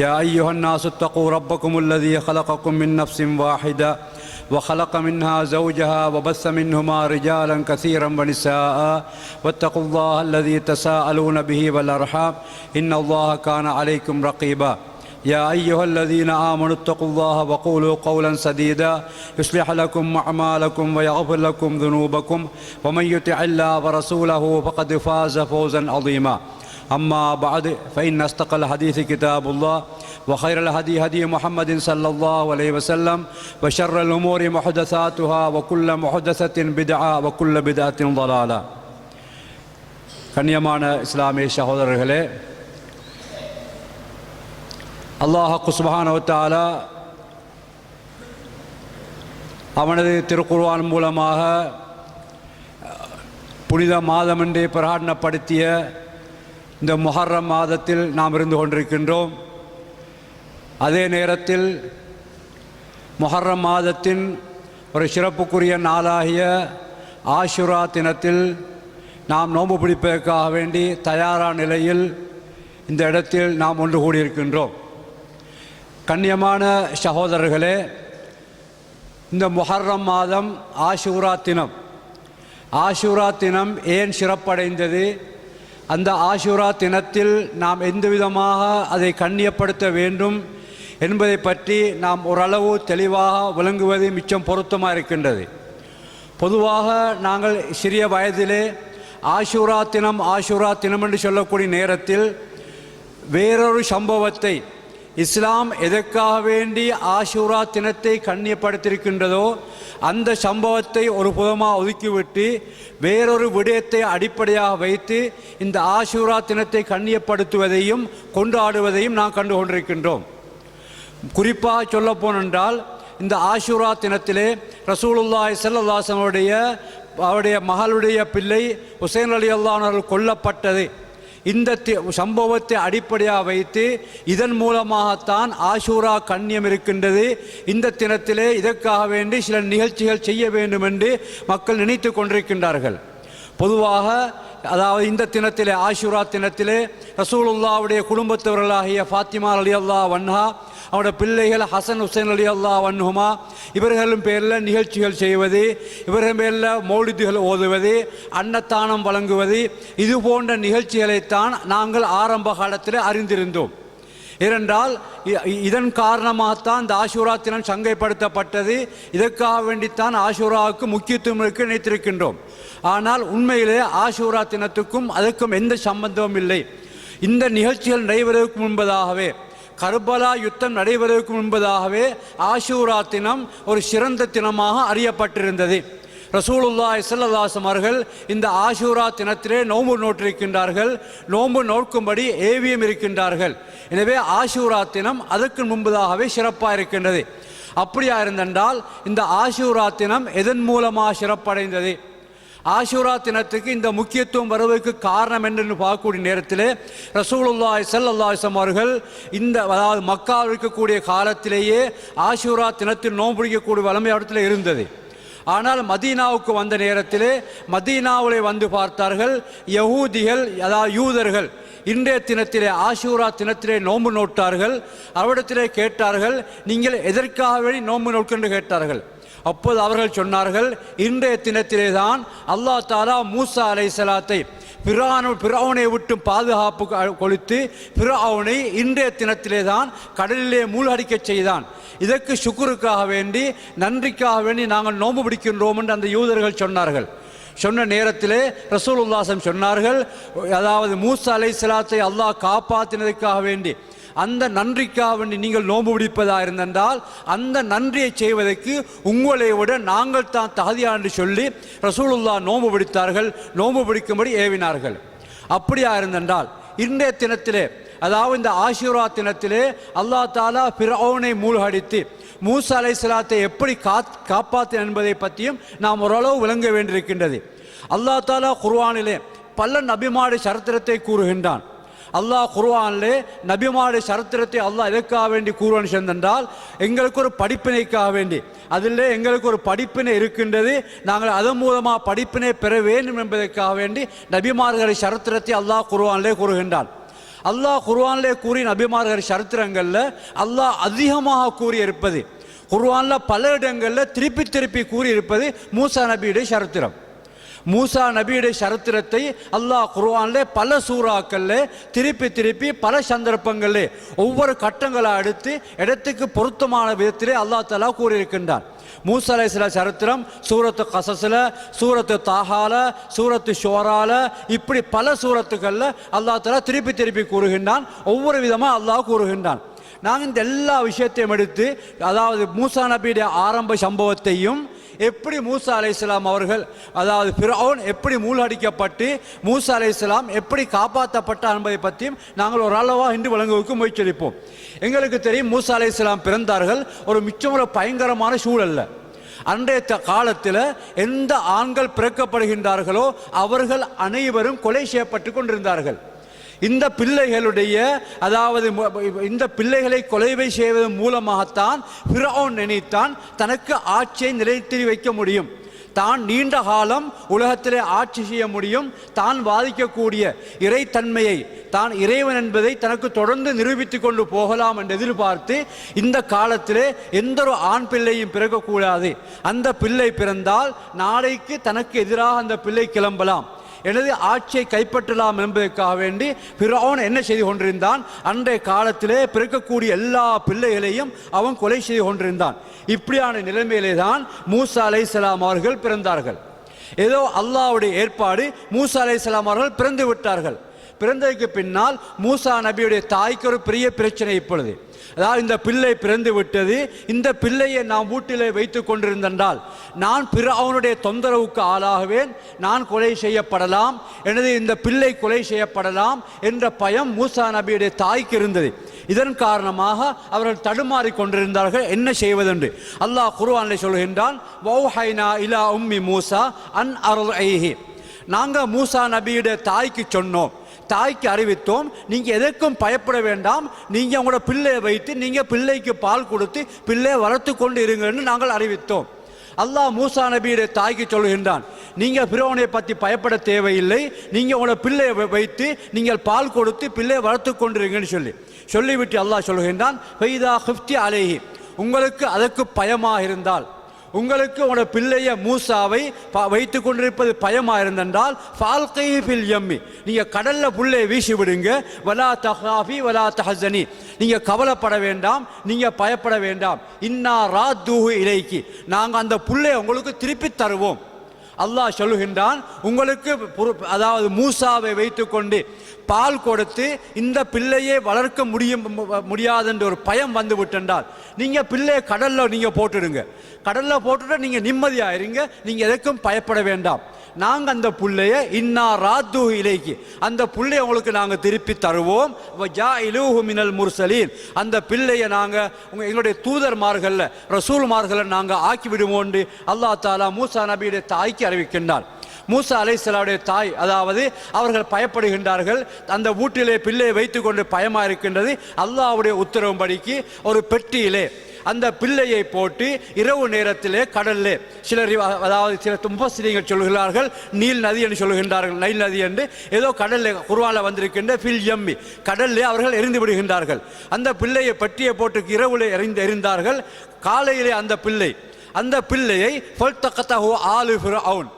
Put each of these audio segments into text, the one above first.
يا أيها الناس اتقوا ربكم الذي خلقكم من نفس واحدة وخلق منها زوجها وبث منهما رجالا كثيرا ونساء واتقوا الله الذي تساءلون به والأرحام إن الله كان عليكم رقيبا. يا أيها الذين آمنوا اتقوا الله وقولوا قولا سديدا يصلح لكم أعمالكم ويغفر لكم ذنوبكم ومن يطع الله ورسوله فقد فاز فوزا عظيما. أما بعد فإن أصدق الحديث كتاب الله وخير الهدي هدي محمد صلى الله عليه وسلم وشر الأمور محدثاتها وكل محدثة بدعة وكل بدعة ضلالة கண்ணியமான இஸ்லாமிய சகோதரர்களே அல்லாஹு சுபஹானவத்தாலா அவனது திருக்குர்ஆன் மூலமாக புனித மாதம் என்று பிரகடனப்படுத்திய இந்த முஹர்ரம் மாதத்தில் நாம் இருந்து கொண்டிருக்கின்றோம். அதே நேரத்தில் முஹர்ரம் மாதத்தின் ஒரு சிறப்புக்குரிய நாளாகிய ஆஷுரா தினத்தில் நாம் நோன்பு பிடிப்பதற்காக வேண்டி தயாரான நிலையில் இந்த இடத்தில் நாம் ஒன்று கூடியிருக்கின்றோம். கண்ணியமான சகோதரர்களே இந்த முஹர்ரம் மாதம் ஆஷூரா தினம். ஆஷூரா தினம் ஏன் சிறப்படைந்தது? அந்த ஆஷுரா தினத்தில் நாம் எந்த விதமாக அதை கண்ணியப்படுத்த வேண்டும் என்பதை பற்றி நாம் ஓரளவு தெளிவாக விளங்குவது மிச்சம் பொருத்தமாக இருக்கின்றது. பொதுவாக நாங்கள் சிறிய வயதிலே ஆஷுரா தினம் ஆஷுரா தினம் என்று சொல்லக்கூடிய நேரத்தில் வேறொரு சம்பவத்தை இஸ்லாம் எதற்காக வேண்டி ஆஷூரா தினத்தை கண்ணியப்படுத்தியிருக்கின்றதோ அந்த சம்பவத்தை ஒரு புதமாக ஒதுக்கிவிட்டு வேறொரு விடயத்தை அடிப்படையாக வைத்து இந்த ஆஷூரா தினத்தை கண்ணியப்படுத்துவதையும் கொண்டாடுவதையும் நாம் கண்டு கொண்டிருக்கின்றோம் குறிப்பாக சொல்ல போனென்றால் இந்த ஆஷூரா தினத்திலே ரசூலுல்லாய் செல்லல்லாசனுடைய அவருடைய மகளுடைய பிள்ளை ஹுசேன் அலி அல்லானவர்கள் கொல்லப்பட்டது. இந்த சம்பவத்தை அடிப்படையாக வைத்து இதன் மூலமாகத்தான் ஆஷூரா கண்ணியம் இருக்கின்றது. இந்த தினத்திலே இதற்காக வேண்டி சில நிகழ்ச்சிகள் செய்ய வேண்டும் என்று மக்கள் நினைத்து கொண்டிருக்கின்றார்கள். பொதுவாக அதாவது இந்த தினத்திலே ஆஷூரா தினத்திலே ரசூலுல்லாவுடைய குடும்பத்தவர்களாகிய ஃபாத்திமா அலி அல்லா வன்ஹா அவனோட பிள்ளைகள் ஹசன் ஹுசைன் அலி அல்லா வன்ஹுமா இவர்களும் பேரில் நிகழ்ச்சிகள் செய்வது இவர்கள் பேரில் மௌலிதுகள் ஓதுவது அன்னத்தானம் வழங்குவது இது போன்ற நிகழ்ச்சிகளைத்தான் நாங்கள் ஆரம்ப காலத்தில் அறிந்திருந்தோம். ஏனென்றால் இதன் காரணமாகத்தான் இந்த ஆஷூரா தினம் சங்கைப்படுத்தப்பட்டது. இதற்காக வேண்டித்தான் ஆஷூராவுக்கு முக்கியத்துவம் இருக்கு நினைத்திருக்கின்றோம். ஆனால் உண்மையிலே ஆஷூரா தினத்துக்கும் அதற்கும் எந்த சம்பந்தமும் இல்லை. இந்த நிகழ்ச்சிகள் நடைபெறுவதற்கு முன்பதாகவே கர்பலா யுத்தம் நடைபெறவிருக்கும் முன்பதாகவே ஆஷூரா தினம் ஒரு சிறந்த தினமாக அறியப்பட்டிருந்தது. ரசூலுல்லா செல்லதாசம் அவர்கள் இந்த ஆஷூரா தினத்திலே நோன்பு நோட்டிருக்கின்றார்கள் நோன்பு நோக்கும்படி ஏவியம் இருக்கின்றார்கள். எனவே ஆஷூரா தினம் அதற்கு முன்பதாகவே சிறப்பாக இருக்கின்றது. அப்படியா இருந்தென்றால் இந்த ஆஷூரா தினம் எதன் மூலமாக சிறப்படைந்தது? ஆஷூரா தினத்துக்கு இந்த முக்கியத்துவம் வருவதற்கு காரணம் என்னன்னு பார்க்கக்கூடிய நேரத்தில் ரசூலுல்லாய் செல்லல்லாசம் அவர்கள் இந்த அதாவது மக்காவில் இருக்கக்கூடிய காலத்திலேயே ஆஷூரா தினத்தில் நோம்பிடிக்கக்கூடிய வளமை இடத்துல இருந்தது. ஆனால் மதீனாவுக்கு வந்த நேரத்தில் மதீனாவிலே வந்து பார்த்தார்கள் யகூதிகள் அதாவது யூதர்கள். இன்றைய தினத்திலே ஆஷூரா தினத்திலே நோன்பு நோட்டார்கள். அவரிடத்திலே கேட்டார்கள் நீங்கள் எதற்காக வேண்டி நோன்பு நோக்கென்று கேட்டார்கள்? அப்போது அவர்கள் சொன்னார்கள் இன்றைய தினத்திலே தான் அல்லா தாலா மூசா அலை சலாத்தை பிரான பிராவனை விட்டு பாதுகாப்பு கொளுத்து பிராவனை இன்றைய தினத்திலே தான் கடலிலே மூழ்கடிக்க செய்தான். இதற்கு சுக்குருக்காக வேண்டி நன்றிக்காக வேண்டி நாங்கள் நோம்பு பிடிக்கின்றோம் என்று அந்த யூதர்கள் சொன்னார்கள். சொன்ன நேரத்திலே ரசூலுல்லாசம் சொன்னார்கள் அதாவது மூசா அலை சலாத்தை அல்லாஹ் காப்பாற்றினதுக்காக வேண்டி அந்த நன்றிக்காக நீங்கள் நோன்பு பிடிப்பதாக இருந்தென்றால் அந்த நன்றியை செய்வதற்கு உங்களை விட நாங்கள் தான் தகுதியா என்று சொல்லி ரசூலுல்லா நோன்பு பிடித்தார்கள் நோன்பு பிடிக்கும்படி ஏவினார்கள். அப்படியா இருந்தென்றால் இன்றைய தினத்திலே அதாவது இந்த ஆஷிரா தினத்திலே அல்லாஹ் தாலா பிறவுனை மூழ்கடித்து மூசா அலைஹிஸ்ஸலாத்தை எப்படி காத் காப்பாற்று என்பதை பற்றியும் நாம் ஓரளவு விளங்க வேண்டியிருக்கின்றது. அல்லாஹ் தாலா குர்வானிலே பல நபிமாடு சரித்திரத்தை கூறுகின்றான். அல்லாஹ் குர்வானிலே நபிமாருடைய சரித்திரத்தை அல்லாஹ் எதற்காக வேண்டி கூறுவான் சென்றால் எங்களுக்கு ஒரு படிப்பினைக்காக வேண்டி. அதில் எங்களுக்கு ஒரு படிப்பினை இருக்கின்றது. நாங்கள் அதன் மூலமாக படிப்பினை பெற வேண்டும் என்பதற்காக வேண்டி நபிமார்களை சரித்திரத்தை அல்லாஹ் குர்ஆனிலே கூறுகின்றான். அல்லாஹ் குர்வானிலே கூறிய நபிமார்கள் சரித்திரங்களில் அல்லாஹ் அதிகமாக கூறியிருப்பது குர்வானில் பல இடங்களில் திருப்பி திருப்பி கூறியிருப்பது மூசா நபியுடைய சரித்திரம். மூசா நபியுடைய சரித்திரத்தை அல்லாஹ் குர்ஆனிலே பல சூறாக்கள்ல திருப்பி திருப்பி பல சந்தர்ப்பங்களில் ஒவ்வொரு கட்டங்களை அடுத்து இடத்துக்கு பொருத்தமான விதத்திலே அல்லாஹ் தலா கூறியிருக்கின்றான். மூசா அலைஹிஸ்ஸலா சரித்திரம் சூரத்து கசஸில் சூரத்து தாஹால சூரத்து ஷோரால இப்படி பல சூரத்துகளில் அல்லாஹ் தலா திருப்பி திருப்பி கூறுகின்றான். ஒவ்வொரு விதமாக அல்லாஹ் கூறுகின்றான். நாங்கள் இந்த எல்லா விஷயத்தையும் எடுத்து அதாவது மூசா நபியுடைய ஆரம்ப சம்பவத்தையும் எப்படி மூசா அலைஹிஸ்ஸலாம் அவர்கள் அதாவது ஃபிரௌன் எப்படி மூழ்கடிக்கப்பட்டு மூசா அலைஹிஸ்ஸலாம் எப்படி காப்பாற்றப்பட்டார் என்பதை பற்றியும் நாங்கள் ஒரு அளவாக இன்று வழங்குவதற்கு முயற்சிப்போம் எங்களுக்கு தெரியும் மூசா அலைஹிஸ்ஸலாம் பிறந்தார்கள் ஒரு மிச்சமுள்ள பயங்கரமான சூழல்ல அன்றைய காலத்தில் எந்த ஆண்கள் பிறக்கப்படுகின்றார்களோ அவர்கள் அனைவரும் கொலை செய்யப்பட்டு கொண்டிருந்தார்கள். இந்த பிள்ளைகளுடைய அதாவது இந்த பிள்ளைகளை கொலைவை செய்வதன் மூலமாகத்தான் ஃபிரௌன் நினைத்தான் தனக்கு ஆட்சியை நிலைத்து வைக்க முடியும். தான் நீண்ட காலம் உலகத்திலே ஆட்சி செய்ய முடியும். தான் வாதிக்கக்கூடிய இறைத்தன்மையை தான் இறைவன் என்பதை தனக்கு தொடர்ந்து நிரூபித்துக் கொண்டு போகலாம் என்று எதிர்பார்த்து இந்த காலத்திலே எந்த ஒரு ஆண் பிள்ளையும் பிறக்கக்கூடாது. அந்த பிள்ளை பிறந்தால் நாளைக்கு தனக்கு எதிராக அந்த பிள்ளை கிளம்பலாம். எனது ஆட்சியை கைப்பற்றலாம் என்பதற்காக வேண்டி பிறவன் என்ன செய்து கொண்டிருந்தான்? அன்றைய காலத்திலே பிறக்கக்கூடிய எல்லா பிள்ளைகளையும் அவன் கொலை செய்து கொண்டிருந்தான். இப்படியான நிலைமையிலே தான் மூசா அலைஹிஸ்ஸலாம் அவர்கள் பிறந்தார்கள். ஏதோ அல்லாஹ்வுடைய ஏற்பாடு மூசா அலைஹிஸ்ஸலாம் அவர்கள் பிறந்து விட்டார்கள். பிறந்ததுக்கு பின்னால் மூசா நபியுடைய தாய்க்கு ஒரு பெரிய பிரச்சனை இப்பொழுது. அதாவது இந்த பிள்ளை பிறந்து விட்டது இந்த பிள்ளையை நான் வீட்டிலே வைத்து கொண்டிருந்தால் நான் பிற அவனுடைய தொந்தரவுக்கு ஆளாகுவேன் நான் கொலை செய்யப்படலாம் எனது இந்த பிள்ளை கொலை செய்யப்படலாம் என்ற பயம் மூசா நபியுடைய தாய்க்கு இருந்தது. இதன் காரணமாக அவர்கள் தடுமாறி கொண்டிருந்தார்கள் என்ன செய்வதென்று. அல்லாஹ் குர்ஆனிலே சொல்கின்றான் வௌஹைனா இலா உம்மி மூசா அன் அருள் நாங்கள் மூசா நபியுடைய தாய்க்கு சொன்னோம் தாய்க்கு அறிவித்தோம். நீங்கள் எதற்கும் பயப்பட வேண்டாம். நீங்கள் உங்களோட பிள்ளையை வைத்து நீங்கள் பிள்ளைக்கு பால் கொடுத்து பிள்ளையை வளர்த்து கொண்டு இருங்கன்னு நாங்கள் அறிவித்தோம். அல்லாஹ் மூசா நபியுடைய தாய்க்கு சொல்கின்றான் நீங்கள் பிறவனை பற்றி பயப்பட தேவையில்லை. நீங்கள் உங்களோட பிள்ளையை வைத்து நீங்கள் பால் கொடுத்து பிள்ளையை வளர்த்து கொண்டிருங்கன்னு சொல்லி. சொல்லிவிட்டு அல்லாஹ் சொல்கின்றான் ஃபைதா ஹிஃப்தி அலேஹி. உங்களுக்கு அதற்கு பயமாக இருந்தால் உங்களுக்கு உங்களோட பிள்ளைய மூசாவை ப- கொண்டிருப்பது பயமா இருந்தென்றால் ஃபால்கைஃபில் எம்மி நீங்க கடல்ல புல்லை வீசி விடுங்க. வலா தஹாஃபி வலா தஹசனி நீங்க கவலைப்பட வேண்டாம். நீங்க பயப்பட வேண்டாம். இன்னா ராத்தூஹு இலைக்கு. நாங்கள் அந்த புல்லை உங்களுக்கு திருப்பி தருவோம். அல்லாஹ் சொல்லுகின்றான் உங்களுக்கு அதாவது மூசாவை வைத்துக்கொண்டு பால் கொடுத்து இந்த பிள்ளையை வளர்க்க முடியும் முடியாதுன்ற ஒரு பயம் வந்து விட்டென்றால் நீங்கள் பிள்ளையை கடலில் நீங்கள் போட்டுடுங்க. கடலில் போட்டுட்டு நீங்கள் நிம்மதியாயிருங்க நீங்கள் எதற்கும் பயப்பட வேண்டாம். நாங்கள் அந்த புள்ளைய இன்னா ராத்து இலைக்கு. அந்த புள்ளைய உங்களுக்கு நாங்கள் திருப்பி தருவோம். வஜாஇலூஹு மினல் முர்சலீன். அந்த பிள்ளைய நாங்கள் உங்கள் எங்களுடைய ரசூல் ரசூல்மார்களை நாங்கள் ஆக்கி விடுவோம் அல்லாஹ் தாலா மூசா நபியுடைய தாய்க்கு அறிவிக்கின்றார் மூசா அலைசலாவுடைய தாய் அதாவது அவர்கள் பயப்படுகின்றார்கள். அந்த வீட்டிலே பிள்ளையை வைத்துக்கொண்டு பயமாக இருக்கின்றது. அல்லாஹ்வுடைய உத்தரவும்படிக்கு ஒரு பெட்டியிலே அந்த பிள்ளையை போட்டு இரவு நேரத்திலே கடல்லே. சிலர் அதாவது சில முப்பசிரியர்கள் சொல்கிறார்கள் நீல் நதி என்று சொல்கின்றார்கள். நைல் நதி என்று ஏதோ கடல்ல குருவால வந்திருக்கின்ற பில் எம்மி கடல்லே அவர்கள் எரிந்து விடுகின்றார்கள். அந்த பிள்ளையை பெட்டியை போட்டு இரவுல எறிந்து எறிந்தார்கள் காலையிலே அந்த பிள்ளை அந்த பிள்ளையை ஃபல்தகத்தஹு அவுன்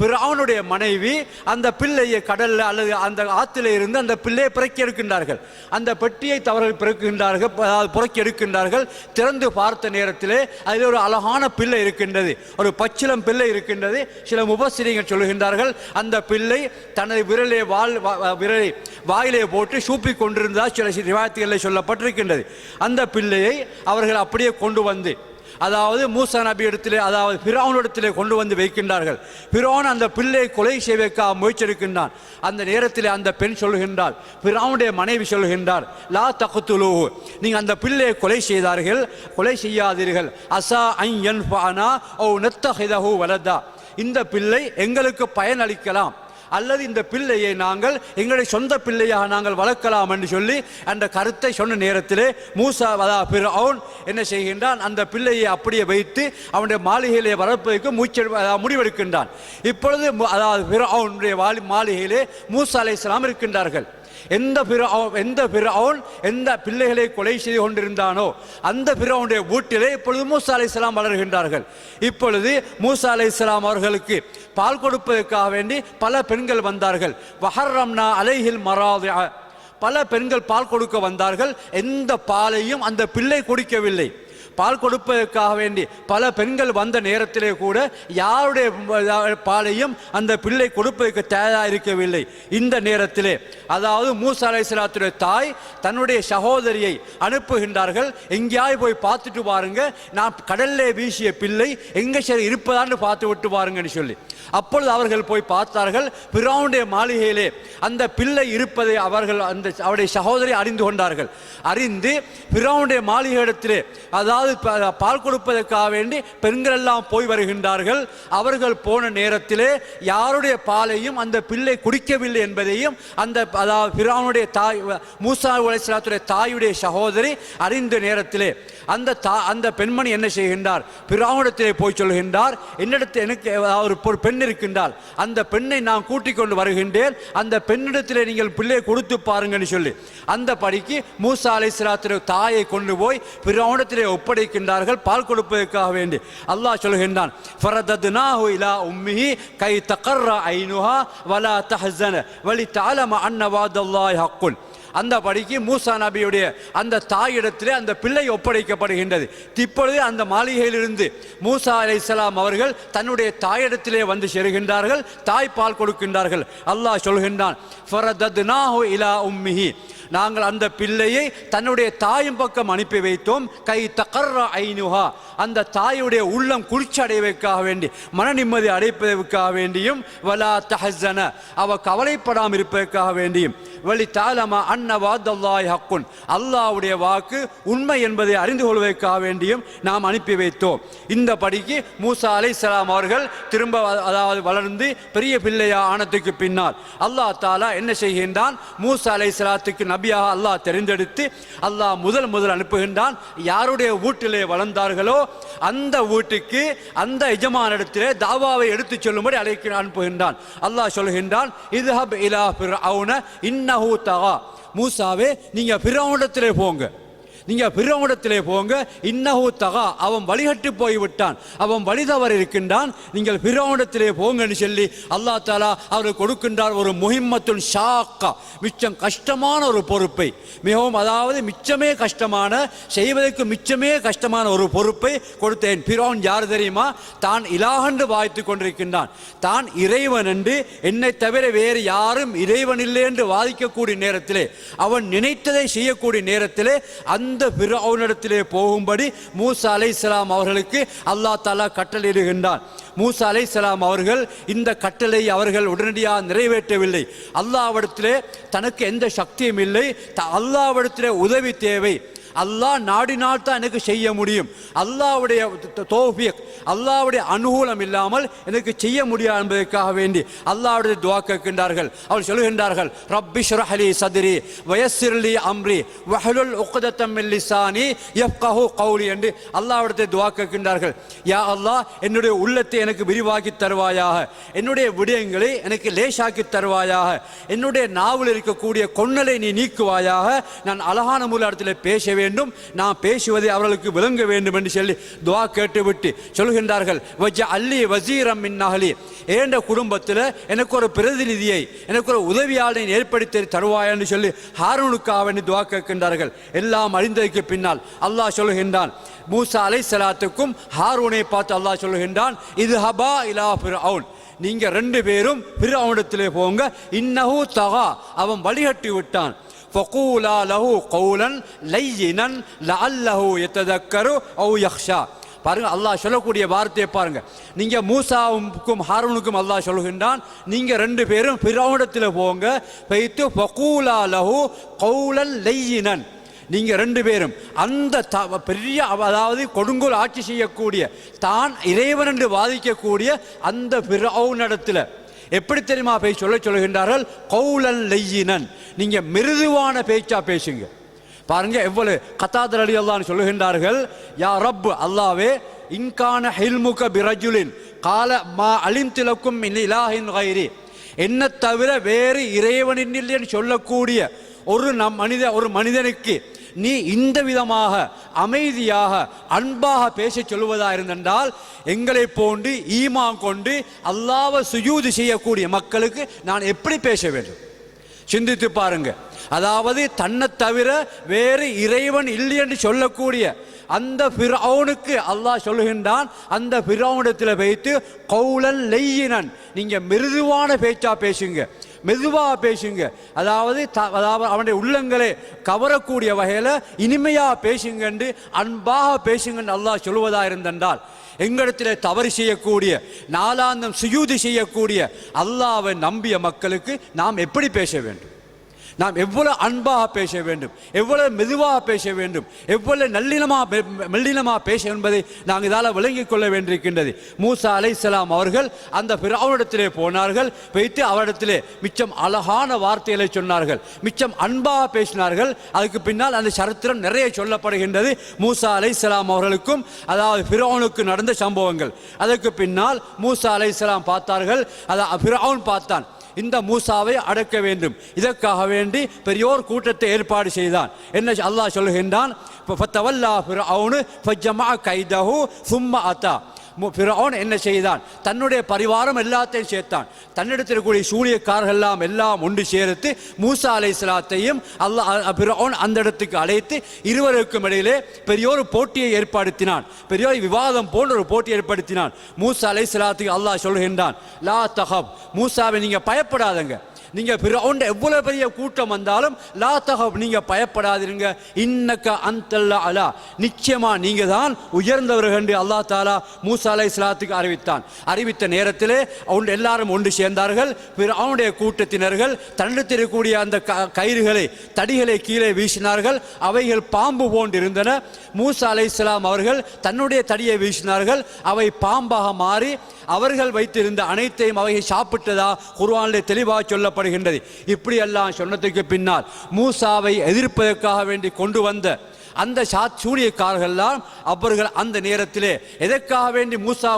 பிறாவனுடைய மனைவி அந்த பிள்ளையை கடல்ல அல்லது அந்த ஆற்றில இருந்து அந்த பிள்ளையை புறக்கி எடுக்கின்றார்கள் அந்த பெட்டியை தவறு பிறக்குகின்றார்கள் அதாவது புறக்கி எடுக்கின்றார்கள் திறந்து பார்த்த நேரத்திலே அதில் ஒரு அழகான பிள்ளை இருக்கின்றது. ஒரு பச்சிலம் பிள்ளை இருக்கின்றது. சில முபசிரியர்கள் சொல்கின்றார்கள். அந்த பிள்ளை தனது விரலை வால் வா- விரலை வாயிலே போட்டு சூப்பி கொண்டிருந்ததா சில ரிவாயத்துகளில் சொல்லப்பட்டிருக்கின்றது. அந்த பிள்ளையை அவர்கள் அப்படியே கொண்டு வந்து அதாவது மூசா நபி இடத்திலே அதாவது பிறவனிடத்திலே கொண்டு வந்து வைக்கின்றார்கள். பிறவன் அந்த பிள்ளை கொலை செய்வதற்காக முயற்சிருக்கின்றான் அந்த நேரத்தில் அந்த பெண் சொல்கின்றார் பிறவனுடைய மனைவி சொல்கின்றார் லா தகுத்துலு நீங்கள் அந்த பிள்ளையை கொலை செய்தார்கள் கொலை செய்யாதீர்கள். அசா ஐயன் பானா ஓ நெத்தஹிதஹு வலதா. இந்த பிள்ளை எங்களுக்கு பயனளிக்கலாம். அல்லது இந்த பிள்ளையை நாங்கள் எங்களுடைய சொந்த பிள்ளையாக நாங்கள் வளர்க்கலாம் என்று சொல்லி அந்த கருத்தை சொன்ன நேரத்திலே மூசா அதாவது என்ன செய்கின்றான்? அந்த பிள்ளையை அப்படியே வைத்து அவனுடைய மாளிகையிலே வளர்ப்பதற்கு மூச்சு முடிவெடுக்கின்றான். இப்பொழுது அதாவது அவனுடைய மாளிகையிலே மூசா அலை இருக்கின்றார்கள். எந்த பிற எந்த பிறவுன் எந்த பிள்ளைகளை கொலை செய்து கொண்டிருந்தானோ அந்த பிறவுடைய வீட்டிலே இப்பொழுது மூசா இஸ்லாம் வளர்கின்றார்கள். இப்பொழுது மூசா இஸ்லாம் அவர்களுக்கு பால் கொடுப்பதற்காக வேண்டி பல பெண்கள் வந்தார்கள். வஹர்ரம்னா அலைஹில் மராத பல பெண்கள் பால் கொடுக்க வந்தார்கள். எந்த பாலையும் அந்த பிள்ளை குடிக்கவில்லை. பால் கொடுப்பதற்காக வேண்டி பல பெண்கள் வந்த நேரத்திலே கூட யாருடைய பாலையும் அந்த பிள்ளை கொடுப்பதற்கு தயாராக இருக்கவில்லை இந்த நேரத்திலே அதாவது மூசா அலைசலாத்துடைய தாய் தன்னுடைய சகோதரியை அனுப்புகின்றார்கள். எங்கேயாவது போய் பார்த்துட்டு பாருங்க நான் கடல்லே வீசிய பிள்ளை எங்கே சரி இருப்பதான்னு பார்த்து விட்டு பாருங்கன்னு சொல்லி. அப்பொழுது அவர்கள் போய் பார்த்தார்கள். பிறவுடைய மாளிகையிலே அந்த பிள்ளை இருப்பதை அவர்கள் அந்த அவருடைய சகோதரி அறிந்து கொண்டார்கள். அறிந்து பிறவுடைய மாளிகை இடத்திலே அதாவது ப- பால் கொடுப்பதற்காக வேண்டி பெண்கள் எல்லாம் போய் வருகின்றார்கள். அவர்கள் போன நேரத்திலே யாருடைய பாலையும் அந்த பிள்ளை குடிக்கவில்லை என்பதையும் அந்த அதாவது பிரானுடைய தாய் மூசா உலகத்துடைய தாயுடைய சகோதரி அறிந்த நேரத்திலே அந்த தா அந்த பெண்மணி என்ன செய்கின்றார்? பிராவணத்திலே போய் சொல்கின்றார் என்னிடத்தில் எனக்கு ஒரு பெண் இருக்கின்றால் அந்த பெண்ணை நான் கூட்டிக் கொண்டு வருகின்றேன். அந்த பெண்ணிடத்திலே நீங்கள் பிள்ளையை கொடுத்து பாருங்கன்னு சொல்லி. அந்த படிக்கு மூசா அலை அலைஹிஸ்ஸலாத்துடைய தாயை கொண்டு போய் பிராவணத்திலே ஒப்படைக்கின்றார்கள் பால் கொடுப்பதற்காக வேண்டி. அல்லாஹ் சொல்கின்றான் ஃபரதத்னாஹு இலா உம்மிஹி கை தகர்ர ஐனுஹா வலா தஹஸன வலி தஅலம அன்ன ஹக்குன். அந்த படிக்கு மூசா நபியுடைய அந்த தாயிடத்திலே அந்த பிள்ளை ஒப்படைக்கப்படுகின்றது. இப்பொழுது அந்த மாளிகையிலிருந்து மூசா அலைஹிஸ்ஸலாம் அவர்கள் தன்னுடைய தாயிடத்திலே வந்து சேருகின்றார்கள் தாய் பால் கொடுக்கின்றார்கள். அல்லாஹ் சொல்கின்றான் இலா உம்மிஹி. நாங்கள் அந்த பிள்ளையை தன்னுடைய தாயின் பக்கம் அனுப்பி வைத்தோம். கை தகர்ற ஐனுஹா. அந்த தாயுடைய உள்ளம் குளிர்ச்சி அடைவதற்காக வேண்டி மன நிம்மதி அடைப்பதற்காக வேண்டியும் வலா தஹன அவ கவலைப்படாமல் இருப்பதற்காக வேண்டியும். வலி தாலமா அன்ன வாதல்லாய் ஹக்குன். அல்லாஹ்வுடைய வாக்கு உண்மை என்பதை அறிந்து கொள்வதற்காக வேண்டியும் நாம் அனுப்பி வைத்தோம். இந்த படிக்கு மூசா சலாம் அவர்கள் திரும்ப அதாவது வளர்ந்து பெரிய பிள்ளையா ஆனதுக்கு பின்னால் அல்லாஹ் தாலா என்ன செய்கின்றான்? மூசா அலை சலாத்துக்கு நபியாக அல்லாஹ் தெரிந்தெடுத்து அல்லாஹ் முதல் முதல் அனுப்புகின்றான். யாருடைய வீட்டிலே வளர்ந்தார்களோ அந்த வீட்டுக்கு அந்த எஜமானிடத்திலே தாவாவை எடுத்துச் சொல்லும்படி அழைக்க அனுப்புகின்றான். அல்லாஹ் சொல்கின்றான் இதுஹப் இலா ஃபிர்அவுன இன்னஹு தகா. மூசாவே நீங்கள் ஃபிர்அவுனிடத்திலே போங்க. நீங்கள் பிறவனிடத்திலே போங்க. இன்னஹூ தகா அவன் வழிகட்டு போய் விட்டான் அவன் வழி தவறு இருக்கின்றான். நீங்கள் பிறவனிடத்திலே போங்கன்னு சொல்லி அல்லாஹ் தாலா அவருக்கு கொடுக்கின்றார் ஒரு முஹிம்மத்துன் ஷாக்கா மிச்சம் கஷ்டமான ஒரு பொறுப்பை. மிகவும் அதாவது மிச்சமே கஷ்டமான செய்வதற்கு மிச்சமே கஷ்டமான ஒரு பொறுப்பை கொடுத்தேன். பிரோன் யார் தெரியுமா? தான் இலாகண்டு வாய்த்து கொண்டிருக்கின்றான். தான் இறைவன் என்று என்னை தவிர வேறு யாரும் இறைவன் இல்லை என்று வாதிக்கக்கூடிய நேரத்திலே அவன் நினைத்ததை செய்யக்கூடிய நேரத்திலே அந்த பிறவனிடத்திலே போகும்படி மூசா அலைஹிஸ்ஸலாம் அவர்களுக்கு அல்லாஹ் தாலா கட்டளையிடுகின்றான். மூசா அலைஹிஸ்ஸலாம் அவர்கள் இந்த கட்டளை அவர்கள் உடனடியாக நிறைவேற்றவில்லை. அல்லாவிடத்திலே தனக்கு எந்த சக்தியும் இல்லை. த- அல்லாவிடத்திலே உதவி தேவை. அல்லாஹ் நாடினால் தான் எனக்கு செய்ய முடியும். அல்லாவுடைய தோஃபியக் அல்லாவுடைய அனுகூலம் இல்லாமல் எனக்கு செய்ய முடியாது என்பதற்காக வேண்டி அல்லாவுடைய துவா கேட்கின்றார்கள். அவர் சொல்கின்றார்கள் ரப்பி ஷ்ரஹ்லி சதிரி வயசிர்லி அம்ரி வஹலுல் உக்கதத்தம் மின் லிசானி யஃப்கஹு கௌலி என்று அல்லாஹ்விடத்தை துவா கேட்கின்றார்கள். யா அல்லாஹ் என்னுடைய உள்ளத்தை எனக்கு விரிவாக்கி தருவாயாக. என்னுடைய விடயங்களை எனக்கு லேசாக்கி தருவாயாக. என்னுடைய நாவில் இருக்கக்கூடிய கொன்னலை நீ நீக்குவாயாக. நான் அழகான முறையில் பேச வேண்டும் வேண்டும். நான் பேசுவதை அவர்களுக்கு விளங்க வேண்டும் என்று சொல்லி துவா கேட்டுவிட்டு சொல்கின்றார்கள். வஜ அல்லி வசீரம் மின்னகலி ஏண்ட குடும்பத்தில் எனக்கு ஒரு பிரதிநிதியை எனக்கு ஒரு உதவியாளனை ஏற்படுத்தி தருவாய் என்று சொல்லி ஹாரூனுக்காக வேண்டி துவா கேட்கின்றார்கள். எல்லாம் அழிந்ததற்கு பின்னால் அல்லாஹ் சொல்கின்றான். மூசா அலை சலாத்துக்கும் ஹாரூனை பார்த்து அல்லாஹ் சொல்கின்றான் இது ஹபா இலா ஃபிர்அவுன். நீங்கள் ரெண்டு பேரும் பிறவனிடத்திலே போங்க. இன்னஹு தகா. அவன் வழிகட்டி விட்டான். ஃபகூலா லஹு கௌலன் லையினன் ல அல்லஹு எத்ததக்கரு அவு யக்ஷா பாருங்கள் அல்லாஹ் சொல்லக்கூடிய வார்த்தையை பாருங்கள் நீங்கள் மூசாவுக்கும் ஹாரூனுக்கும் அல்லாஹ் சொல்லுகின்றான் நீங்கள் ரெண்டு பேரும் பிரவுடத்தில் போங்க பைத்து ஃபகூலா லஹு கௌலன் லையினன் நீங்கள் ரெண்டு பேரும் அந்த த பெரிய அதாவது கொடுங்கோல் ஆட்சி செய்யக்கூடிய தான் இறைவன் என்று வாதிக்கக்கூடிய அந்த பிறவுனிடத்தில் எப்படி தெரியுமா போய் சொல்ல சொல்கின்றார்கள்? கௌலன் லெய்யினன். நீங்க மிருதுவான பேச்சா பேசுங்க. பாருங்க எவ்வளவு கத்தாதர் அலி அல்லான்னு சொல்லுகின்றார்கள் யா ரப் அல்லாவே இன்கான ஹில்முக பிரஜுலின் கால மா அலிம் திலக்கும் இலாஹின் கைரி. என்ன தவிர வேறு இறைவனின் இல்லைன்னு சொல்லக்கூடிய ஒரு நம் மனித ஒரு மனிதனுக்கு நீ இந்த விதமாக அமைதியாக அன்பாக பேச சொல்வதா இருந்தென்றால் எங்களை போன்று ஈமா கொண்டு அல்லாஹ்வை சுயூதி செய்யக்கூடிய மக்களுக்கு நான் எப்படி பேச வேண்டும்? சிந்தித்து பாருங்க. அதாவது தன்னை தவிர வேறு இறைவன் இல்லை என்று சொல்லக்கூடிய அந்த பிறவுனுக்கு அல்லாஹ் சொல்லுகின்றான் அந்த பிறவுனிடத்தில் வைத்து கௌலன் லெய்யினன். நீங்கள் மிருதுவான பேச்சா பேசுங்க மெதுவாக பேசுங்க. அதாவது த- அதாவது அவனுடைய உள்ளங்களை கவரக்கூடிய வகையில் இனிமையாக பேசுங்கன்று அன்பாக பேசுங்கன்னு அல்லாஹ் சொல்வதா இருந்தென்றால் எங்களிடத்தில் தவறு செய்யக்கூடிய நாளாந்தம் சுயூதி செய்யக்கூடிய அல்லாவை நம்பிய மக்களுக்கு நாம் எப்படி பேச வேண்டும்? நாம் எவ்வளவு அன்பாக பேச வேண்டும் எவ்வளவு மெதுவாக பேச வேண்டும் எவ்வளவு நல்லினமாக மெல்லினமாக பேச என்பதை நாங்கள் இதால் விளங்கிக் கொள்ள வேண்டியிருக்கின்றது. மூசா அலைஹிஸ்ஸலாம் அவர்கள் அந்த பிறவனிடத்திலே போனார்கள் வைத்து அவரிடத்திலே மிச்சம் அழகான வார்த்தைகளை சொன்னார்கள் மிச்சம் அன்பாக பேசினார்கள். அதுக்கு பின்னால் அந்த சரித்திரம் நிறைய சொல்லப்படுகின்றது. மூசா அலைசலாம் அவர்களுக்கும் அதாவது பிறவனுக்கு நடந்த சம்பவங்கள். அதற்கு பின்னால் மூசா அலைசலாம் பார்த்தார்கள் அதை பிறவன் பார்த்தான். இந்த மூசாவை அடக்க வேண்டும். இதற்காக வேண்டி பெரியோர் கூட்டத்தை ஏற்பாடு செய்தான். என்ன அல்லாஹ் சொல்லுகின்றான் ஃபத்தவல்லா ஃபிர்அவுனு ஃபஜ்ஜமா கைதஹு சும்மா அத்தா. மு- என்ன செய்தான்? தன்னுடைய பரிவாரம் எல்லாத்தையும் சேர்த்தான். தன்னிடத்தில் இருக்கக்கூடிய சூழியக்காரர்கள் எல்லாம் எல்லாம் ஒன்று சேர்த்து மூசா அலை சலாத்தையும் அல்லாஹ் ஃபிர்அவுன் அந்த இடத்துக்கு அழைத்து இருவருக்கும் இடையிலே பெரியோர் போட்டியை ஏற்படுத்தினான். பெரியோர் விவாதம் போன்ற ஒரு போட்டி ஏற்படுத்தினான். மூசா அலை சலாத்துக்கு அல்லாஹ் சொல்கின்றான் லா தஹப். மூசாவை நீங்கள் பயப்படாதங்க. நீங்கள் பிறவுண்ட எவ்வளவு பெரிய கூட்டம் வந்தாலும் லா நீங்கள் நீங்க பயப்படாதீங்க இன்னக்க அந்தல்ல அலா. நிச்சயமா நீங்கள் தான் உயர்ந்தவர்கள் என்று அல்லாஹ் தாலா மூசா அலை இஸ்லாத்துக்கு அறிவித்தான். அறிவித்த நேரத்திலே அவன் எல்லாரும் ஒன்று சேர்ந்தார்கள். பிற அவனுடைய கூட்டத்தினர்கள் தன்னிடத்தில் அந்த க- கயிறுகளை தடிகளை கீழே வீசினார்கள். அவைகள் பாம்பு போன்றிருந்தன. மூசா அலை அவர்கள் தன்னுடைய தடியை வீசினார்கள். அவை பாம்பாக மாறி அவர்கள் வைத்திருந்த அனைத்தையும் அவைகள் சாப்பிட்டதா குர்வானிலே தெளிவாக சொல்லப்படுகின்றது. இப்படியெல்லாம் சொன்னதுக்கு பின்னால் மூசாவை எதிர்ப்பதற்காக வேண்டி கொண்டு வந்த அந்த சாத் சூனியக்காரர்கள்லாம் அவர்கள் அந்த நேரத்திலே எதற்காக வேண்டி மூசா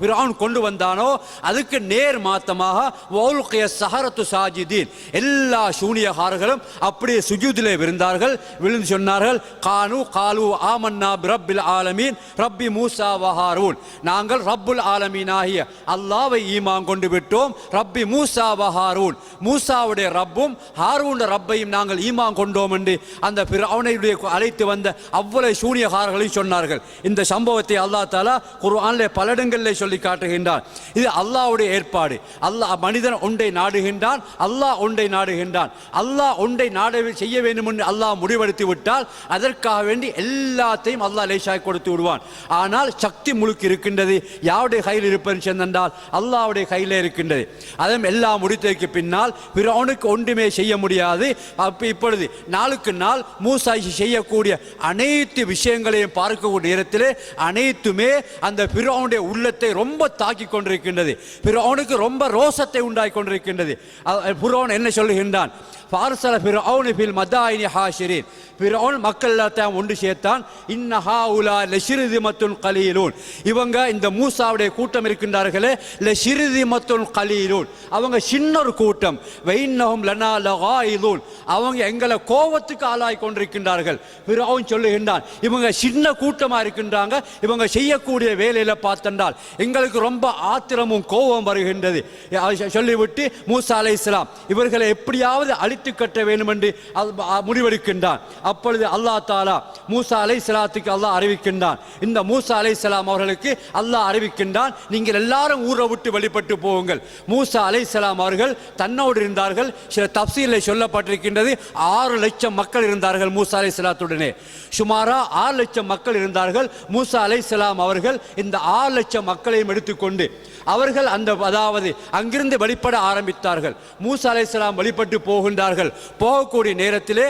பிரான் கொண்டு வந்தானோ அதுக்கு நேர் மாத்தமாக வௌல்கைய சஹரத்து சாஜிதீன் எல்லா சூனியக்காரர்களும் அப்படியே சுஜூதிலே விருந்தார்கள். விழுந்து சொன்னார்கள் கானு காலு ஆமன்னா பிரபில் ஆலமீன் ரப்பி மூசா வஹாரூன் நாங்கள் ரப்புல் ஆலமீன் ஆகிய அல்லாவை ஈமான் கொண்டு விட்டோம் ரப்பி மூசா வஹாரூன் மூசாவுடைய ரப்பும் ஹாரூன் ரப்பையும் நாங்கள் ஈமான் கொண்டோம் என்று அந்த அவனையுடைய அழைத்து வந்த அவ்வளவு சூனியகாரர்களையும் சொன்னார்கள். இந்த சம்பவத்தை அல்லாஹ் தாலா குர்ஆனிலே பல இடங்களிலே சொல்லி காட்டுகின்றான். இது அல்லாவுடைய ஏற்பாடு. அல்லாஹ் மனிதன் ஒன்றை நாடுகின்றான் அல்லாஹ் ஒன்றை நாடுகின்றான். அல்லாஹ் ஒன்றை நாட செய்ய வேண்டும் என்று அல்லாஹ் முடிவெடுத்து விட்டால் அதற்காக வேண்டி எல்லாத்தையும் அல்லாஹ் லேசாக கொடுத்து விடுவான். ஆனால் சக்தி முழுக்க இருக்கின்றது. யாருடைய கையில் இருப்பது சென்றால் அல்லாவுடைய கையில் இருக்கின்றது. அதுவும் எல்லாம் முடித்ததுக்கு பின்னால் பிறவனுக்கு ஒன்றுமே செய்ய முடியாது. அப்போ இப்பொழுது நாளுக்கு நாள் மூசாய்ச்சி செய்யக்கூடிய அனைத்து விஷயங்களையும் பார்க்கக்கூடிய நேரத்தில் அனைத்துமே அந்த பிறவனுடைய உள்ளத்தை ரொம்ப தாக்கி கொண்டிருக்கின்றது. பிறவனுக்கு ரொம்ப ரோசத்தை உண்டாக்கி கொண்டிருக்கின்றது. புறவன் என்ன சொல்லுகின்றான்? பார்சல பிறவுனு பில் மதாயினி ஹாஷிரின் பிறவுன் மக்கள் எல்லாத்தையும் ஒன்று சேர்த்தான். இன்ன ஹாவுலா லெஷிருதி மத்துன் கலீலூன். இவங்க இந்த மூசாவுடைய கூட்டம் இருக்கின்றார்களே லெஷிருதி மத்துன் கலீலூன். அவங்க சின்ன ஒரு கூட்டம். வெயின்னஹும் லனா லகாயிலூன். அவங்க எங்களை கோபத்துக்கு ஆளாய் கொண்டிருக்கின்றார்கள். பிறவுன் சொல்லுகின்றான் இவங்க சின்ன கூட்டமாக இருக்கின்றாங்க இவங்க செய்யக்கூடிய வேலையில் பார்த்தென்றால் எங்களுக்கு ரொம்ப ஆத்திரமும் கோபம் வருகின்றது. சொல்லிவிட்டு மூசா அலை இஸ்லாம் இவர்களை எப்படியாவது அழித்து கட்ட வேண்டும் என்று முடிவெடுக்கின்றான். அப்பொழுது அல்லா தாலா மூசா அலை சலாத்துக்கு அல்லாஹ் அறிவிக்கின்றான். இந்த மூசா அலை சலாம் அவர்களுக்கு அல்லாஹ் அறிவிக்கின்றான் நீங்கள் எல்லாரும் ஊரை விட்டு வெளிப்பட்டு போவுங்கள் மூசா அலை சலாம் அவர்கள் தன்னோடு இருந்தார்கள். சில தப்சீலை சொல்லப்பட்டிருக்கின்றது ஆறு லட்சம் மக்கள் இருந்தார்கள் மூசா அலை சலாத்துடனே. சுமாரா ஆறு லட்சம் மக்கள் இருந்தார்கள் மூசா அலை சலாம் அவர்கள். இந்த ஆறு லட்சம் மக்களையும் எடுத்துக்கொண்டு அவர்கள் அந்த அதாவது அங்கிருந்து வெளிப்பட ஆரம்பித்தார்கள். மூசா அலை அலைஹிஸ்ஸலாம் வெளிப்பட்டு போகின்றார்கள் போகக்கூடிய நேரத்திலே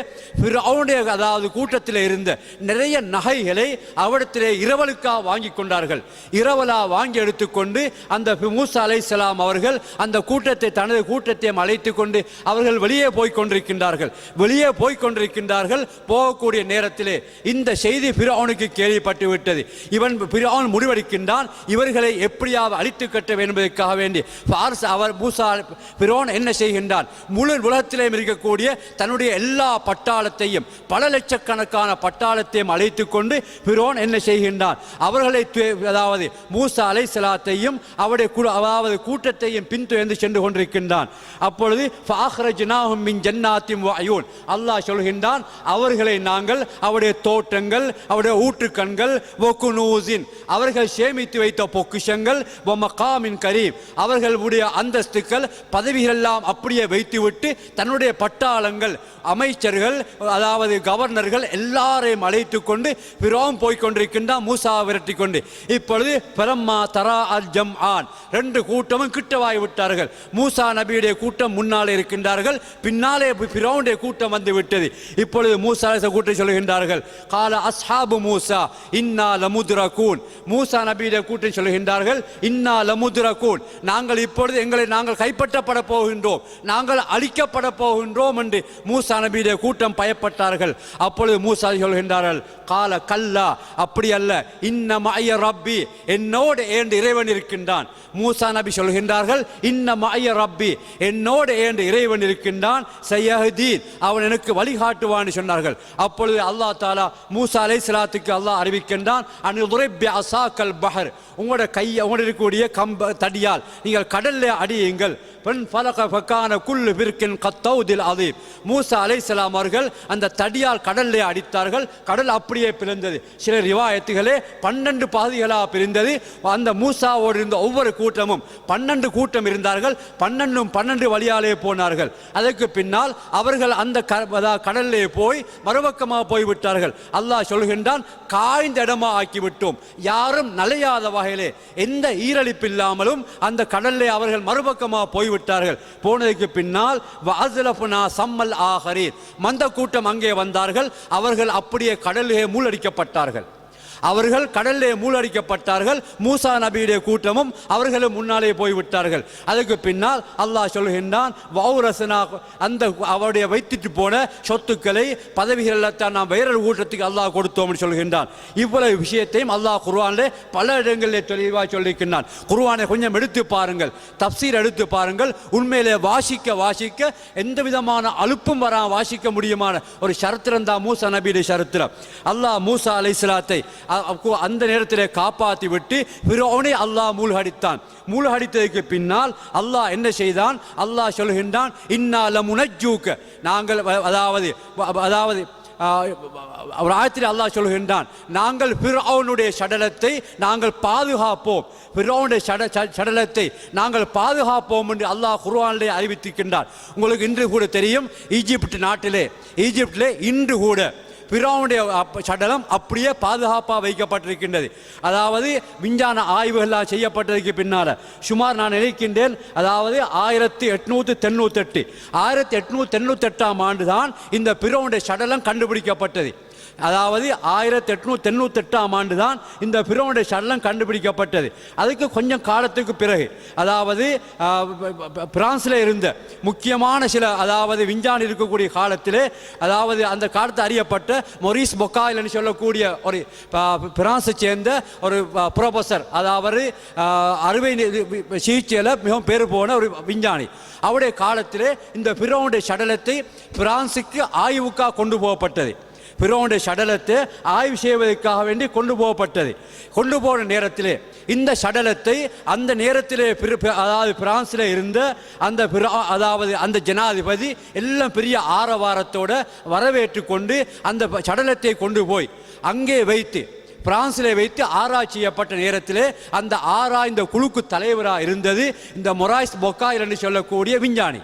அவனுடைய அதாவது கூட்டத்தில் இருந்த நிறைய நகைகளை அவரிடத்திலே இரவலுக்காக வாங்கி கொண்டார்கள். இரவலா வாங்கி எடுத்துக்கொண்டு அந்த மூசா அலை சலாம் அவர்கள் அந்த கூட்டத்தை தனது கூட்டத்தையும் அழைத்து கொண்டு அவர்கள் வெளியே போய் கொண்டிருக்கின்றார்கள். வெளியே போய் கொண்டிருக்கின்றார்கள். போகக்கூடிய நேரத்திலே இந்த செய்தி பிறவனுக்கு கேள்விப்பட்டு விட்டது. இவன் பிறவன் முடிவெடுக்கின்றான். இவர்களை எப்படியாவது அழித்து கட்ட வேண்டும் என்பதற்காக வேண்டி. பாரஸ் அவர் மூசா பிறோன் என்ன செய்கின்றான்? முழு உலகத்திலே கொண்டிருக்கக்கூடிய தன்னுடைய எல்லா பட்டாளத்தையும் பல லட்சக்கணக்கான பட்டாளத்தையும் அழைத்து கொண்டு பிரோன் என்ன செய்கின்றான்? அவர்களை அதாவது மூசா அலை சலாத்தையும் அவருடைய கு- அதாவது கூட்டத்தையும் பின்துயர்ந்து சென்று கொண்டிருக்கின்றான். அப்பொழுது ஃபாஹ்ரஜ்னாஹும் மின் ஜன்னாத்தின் வஅயூன் அல்லாஹ் சொல்கின்றான் அவர்களை நாங்கள் அவருடைய தோட்டங்கள் அவருடைய ஊற்றுக்கண்கள் வகுனூசின் அவர்கள் சேமித்து வைத்த பொக்கிஷங்கள் மகாமின் கரீம். அவர்களுடைய அந்தஸ்துக்கள் பதவிகள் எல்லாம் அப்படியே வைத்துவிட்டு தன்னுடைய பட்டாளங்கள் அமைச்சர்கள் அதாவது கவர்னர்கள் எல்லாரையும் அழைத்து கொண்டு பிறோம் போய் கொண்டிருக்கின்றான் மூசா விரட்டி கொண்டு. இப்பொழுது பிரம்மா தரா அல் ஜம் ஆன் ரெண்டு கூட்டமும் கிட்டவாய் விட்டார்கள். மூசா நபியுடைய கூட்டம் முன்னாலே இருக்கின்றார்கள். பின்னாலே பிறவுடைய கூட்டம் வந்து விட்டது. இப்பொழுது மூசா அலைஹிஸ்ஸலாம் கூட்டம் சொல்கின்றார்கள். கால அஸ்ஹாபு மூசா இன்னா லமுதுரகூன். மூசா நபியுடைய கூட்டம் சொல்கின்றார்கள். இன்னா லமுதுரகூன். நாங்கள் இப்பொழுது எங்களை நாங்கள் கைப்பற்றப்பட போகின்றோம். நாங்கள் அழிக்கப்பட போகின்றோம் போகின்றோம் என்று மூசா நபியுடைய கூட்டம் பயப்பட்டார்கள். அப்பொழுது மூசா சொல்கின்றார்கள் கால கல்லா அப்படி அல்ல. இன்னம் மாய ரப்பி. என்னோடு ஏண்டு இறைவன் இருக்கின்றான். மூசா நபி சொல்கின்றார்கள் இன்னம் மாய ரப்பி. என்னோடு ஏண்டு இறைவன் இருக்கின்றான். சையஹதீன் அவன் எனக்கு வழிகாட்டுவான்னு சொன்னார்கள். அப்பொழுது அல்லா தாலா மூசா அலை சலாத்துக்கு அல்லாஹ் அறிவிக்கின்றான் அனுதுரைப்பி அசாக்கல் பஹர். உங்களோட கையை உங்களோட இருக்கக்கூடிய கம்ப தடியால் நீங்கள் கடல்ல அடியுங்கள். பெண் பலக பக்கான குல்லு பிற்கின் கத்தௌதி கத்தௌதில் அதீம் மூசா அலைஹிஸ்ஸலாம் அவர்கள் அந்த தடியால் கடல்லே அடித்தார்கள். கடல் அப்படியே பிளந்தது. சில ரிவாயத்துகளே பன்னெண்டு பாதிகளாக பிரிந்தது. அந்த மூசாவோடு இருந்த ஒவ்வொரு கூட்டமும் பன்னெண்டு கூட்டம் இருந்தார்கள். பன்னெண்டும் பன்னெண்டு வழியாலே போனார்கள். அதற்கு பின்னால் அவர்கள் அந்த க- கடல்லே போய் மறுபக்கமாக போய்விட்டார்கள் அல்லாஹ் சொல்கின்றான் காய்ந்த இடமா ஆக்கிவிட்டோம். யாரும் நலையாத வகையிலே எந்த ஈரழிப்பு இல்லாமலும் அந்த கடல்லே அவர்கள் மறுபக்கமாக போய்விட்டார்கள். போனதுக்கு பின்னால் வாசலப்புனா சம்மல் ஆகரீர் மந்த கூட்டம் அங்கே வந்தார்கள். அவர்கள் அப்படியே கடலிலே மூழ்கடிக்கப்பட்டார்கள். அவர்கள் கடலிலே மூழ்கடிக்கப்பட்டார்கள். மூசா நபியுடைய கூட்டமும் அவர்களும் முன்னாலே போய்விட்டார்கள். அதுக்கு பின்னால் அல்லாஹ் சொல்கின்றான் வௌரசனா அந்த அவருடைய வைத்துட்டு போன சொத்துக்களை பதவிகள் எல்லாம் நாம் வேறொரு கூட்டத்துக்கு அல்லாஹ் கொடுத்தோம்னு சொல்கின்றான். இவ்வளவு விஷயத்தையும் அல்லாஹ் குர்ஆனிலே பல இடங்களிலே தெளிவாக சொல்லியிருக்கின்றான் குர்வானை கொஞ்சம் எடுத்து பாருங்கள். தப்சீர் எடுத்து பாருங்கள். உண்மையிலே வாசிக்க வாசிக்க எந்த விதமான அலுப்பும் வரா வாசிக்க முடியுமான ஒரு சரித்திரம் தான் மூசா நபியுடைய சரித்திரம். அல்லாஹ் மூசா அலை அந்த நேரத்தில் காப்பாற்றி விட்டு பிறவனை அல்லாஹ் மூழ்கடித்தான். மூழ்கடித்ததுக்கு பின்னால் அல்லாஹ் என்ன செய்தான்? அல்லாஹ் சொல்கின்றான் இன்னால முனஜூக்க நாங்கள் அதாவது அதாவது ஒரு ஆயத்தில் அல்லாஹ் சொல்கின்றான் நாங்கள் பிறவுனுடைய சடலத்தை நாங்கள் பாதுகாப்போம். பிறவுனுடைய சட சடலத்தை நாங்கள் பாதுகாப்போம் என்று அல்லாஹ் குர்வானிலே அறிவித்திருக்கின்றார் உங்களுக்கு இன்று கூட தெரியும் ஈஜிப்ட் நாட்டிலே ஈஜிப்டிலே இன்று கூட பிறவுடைய சடலம் அப்படியே பாதுகாப்பாக வைக்கப்பட்டிருக்கின்றது. அதாவது விஞ்ஞான ஆய்வுகளாக செய்யப்பட்டதுக்கு பின்னால். சுமார் நான் நினைக்கின்றேன் அதாவது ஆயிரத்தி எட்நூற்றி தொண்ணூத்தெட்டு. ஆயிரத்தி எட்நூற்றி தொண்ணூத்தெட்டாம் ஆண்டு தான் இந்த பிறவுடைய சடலம் கண்டுபிடிக்கப்பட்டது. அதாவது ஆயிரத்தி எட்நூத்தி தொண்ணூத்தெட்டாம் ஆண்டு தான் இந்த பிறவனுடைய சடலம் கண்டுபிடிக்கப்பட்டது. அதுக்கு கொஞ்சம் காலத்துக்கு பிறகு அதாவது பிரான்ஸில் இருந்த முக்கியமான சில அதாவது விஞ்ஞானி இருக்கக்கூடிய காலத்தில் அதாவது அந்த காலத்தில் அறியப்பட்ட மொரிஸ் பொக்காயில்னு சொல்லக்கூடிய ஒரு பிரான்ஸை சேர்ந்த ஒரு ப்ரொஃபஸர் அதாவது அறுவை சிகிச்சையில் மிகவும் பேர் போன ஒரு விஞ்ஞானி. அவருடைய காலத்தில் இந்த பிறவனுடைய சடலத்தை பிரான்ஸுக்கு ஆய்வுக்காக கொண்டு போகப்பட்டது. பிறோனுடைய சடலத்தை ஆய்வு செய்வதற்காக வேண்டி கொண்டு போகப்பட்டது. கொண்டு போன நேரத்திலே இந்த சடலத்தை அந்த நேரத்திலே அதாவது பிரான்ஸில் இருந்த அந்த அதாவது அந்த ஜனாதிபதி எல்லாம் பெரிய ஆரவாரத்தோட வரவேற்று கொண்டு அந்த சடலத்தை கொண்டு போய் அங்கே வைத்து பிரான்சில் வைத்து ஆராய்ச்சி செய்யப்பட்ட நேரத்தில் அந்த ஆராய்ந்த குழுக்கு தலைவராக இருந்தது இந்த மொராய்ஸ் பொக்காயில் என்று சொல்லக்கூடிய விஞ்ஞானி.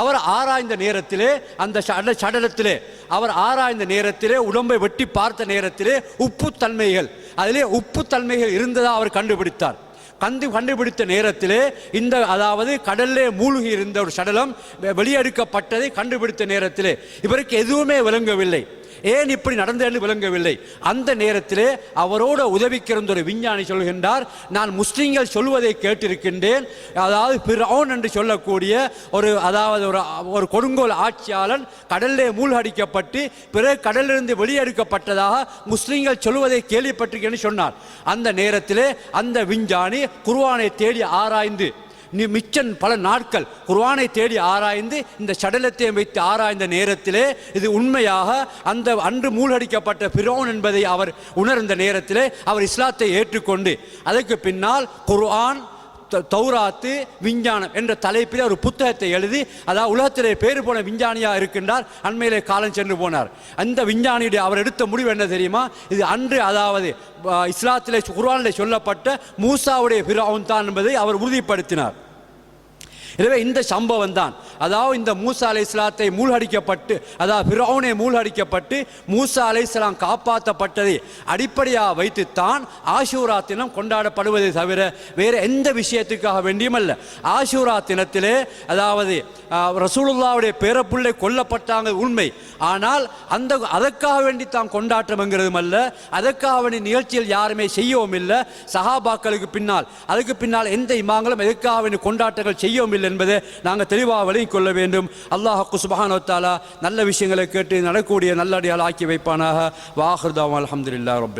அவர் ஆராய்ந்த நேரத்திலே அந்த சடலத்திலே அவர் ஆராய்ந்த நேரத்திலே உடம்பை வெட்டி பார்த்த நேரத்திலே உப்பு தன்மைகள் அதிலே உப்பு தன்மைகள் இருந்ததா அவர் கண்டுபிடித்தார். கண்டு கண்டுபிடித்த நேரத்திலே இந்த அதாவது கடல்லே மூழ்கி இருந்த ஒரு சடலம் வெளியெடுக்கப்பட்டதை கண்டுபிடித்த நேரத்திலே இவருக்கு எதுவுமே விளங்கவில்லை. ஏன் இப்படி நடந்தேன்னு விளங்கவில்லை. அந்த நேரத்திலே அவரோட உதவிக்கிறந்த ஒரு விஞ்ஞானி சொல்கின்றார் நான் முஸ்லீம்கள் சொல்வதை கேட்டிருக்கின்றேன். அதாவது பிரவுன் என்று சொல்லக்கூடிய ஒரு அதாவது ஒரு ஒரு கொடுங்கோல் ஆட்சியாளன் கடலிலே மூழ்கடிக்கப்பட்டு பிறகு கடலிலிருந்து வெளியெடுக்கப்பட்டதாக முஸ்லீம்கள் சொல்வதை கேள்விப்பட்டிருக்கேன்னு சொன்னார். அந்த நேரத்திலே அந்த விஞ்ஞானி குர்ஆனை தேடி ஆராய்ந்து மிச்சன் பல நாட்கள் குர்வானை தேடி ஆராய்ந்து இந்த சடலத்தை வைத்து ஆராய்ந்த நேரத்திலே இது உண்மையாக அந்த அன்று மூழ்கடிக்கப்பட்ட பிரோன் என்பதை அவர் உணர்ந்த நேரத்திலே அவர் இஸ்லாத்தை ஏற்றுக்கொண்டு அதற்கு பின்னால் குர்ஆன் த- தௌராத்து விஞ்ஞானம் என்ற தலைப்பில் ஒரு புத்தகத்தை எழுதி அதாவது உலகத்திலே பேர் போன விஞ்ஞானியாக இருக்கின்றார் அண்மையிலே காலம் சென்று போனார். அந்த விஞ்ஞானியுடைய அவர் எடுத்த முடிவு என்ன தெரியுமா? இது அன்று அதாவது இஸ்லாத்திலே குர்வானிலே சொல்லப்பட்ட மூசாவுடைய பிறவுன் தான் என்பதை அவர் உறுதிப்படுத்தினார். எனவே இந்த சம்பவம் தான். அதாவது இந்த மூசா அலை இஸ்லாத்தை மூழ்கடிக்கப்பட்டு அதாவது பிரௌனை மூழ்கடிக்கப்பட்டு மூசா அலை இஸ்லாம் காப்பாற்றப்பட்டதை அடிப்படையாக வைத்துத்தான் ஆஷூரா தினம் கொண்டாடப்படுவதை தவிர வேறு எந்த விஷயத்துக்காக வேண்டியுமல்ல ஆஷூரா தினத்திலே அதாவது ரசூலுல்லாவுடைய பேரப்புள்ளை கொல்லப்பட்டாங்க உண்மை. ஆனால் அந்த அதற்காக வேண்டி தான் கொண்டாட்டம்ங்கிறதும் அல்ல. அதற்காக வேண்டிய நிகழ்ச்சியில் யாருமே செய்யவும் இல்லை. சஹாபாக்களுக்கு பின்னால் அதுக்கு பின்னால் எந்த இமாங்களும் எதுக்காக வேண்டி கொண்டாட்டங்கள் செய்யவும் இல்லை. என்பதை நாங்கள் தெளிவாக விளங்கிக் கொள்ள வேண்டும். அல்லாஹ் சுபஹானோத்தாலா நல்ல விஷயங்களை கேட்டு நடக்கக்கூடிய நல்லடியால் ஆக்கி வைப்பானாக. வாஹர்தாம் அலமதுல்லா ரொம்ப